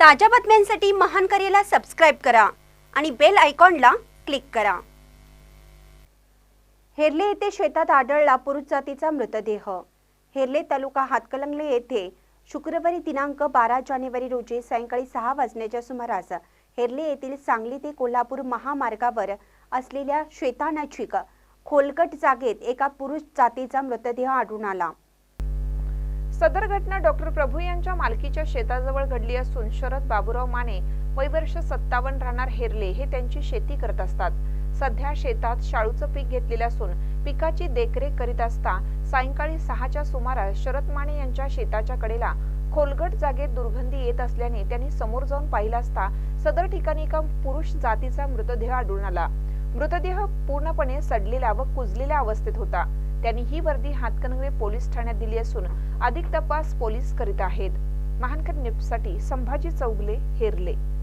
ताज्या बातम्यांसाठी महान करेला सबस्क्राईब करा आणि बेल आयकॉनला क्लिक करा. हेर्ले येथे शेतात आढळला पुरुष जातीचा मृतदेह. हेर्ले तालुका हातकलंगले येथे शुक्रवारी दिनांक बारा जानेवारी रोजी सायंकाळी सहा वाजण्याच्या सुमारास हेर्ले येथील सांगली ते कोल्हापूर महामार्गावर असलेल्या शेतानजीक खोलकट जागेत एका पुरुष जातीचा मृतदेह आढळून आला. सदर घटना डॉक्टर प्रभू यांच्या मालकीच्या शेताजवळ घडली असून शरद बाबूराव माने वय वर्ष सत्तावन्न राहणार हेरले हे त्यांची शेती करत असतात. सध्या शेतात शाळूचं पीक घेतलेले असून पिकाची देखरेख करीत असता सायंकाळी सहाच्या सुमारास शरद माने यांच्या शेताच्या कडेला खोलगट जागेत दुर्गंधी येत असल्याने त्यांनी समोर जाऊन पाहिला असता सदर ठिकाणी एका पुरुष जातीचा मृतदेह आढळून आला. मृतदेह पूर्णपणे सडलेला व कुजलेल्या अवस्थेत होता. त्यांनी ही वर्दी हातकणंगले पोलीस ठाण्यात दिली असून अधिक तपास पोलीस करीत आहेत. महानकर न्यूजसाठी संभाजी चौगले हेरले.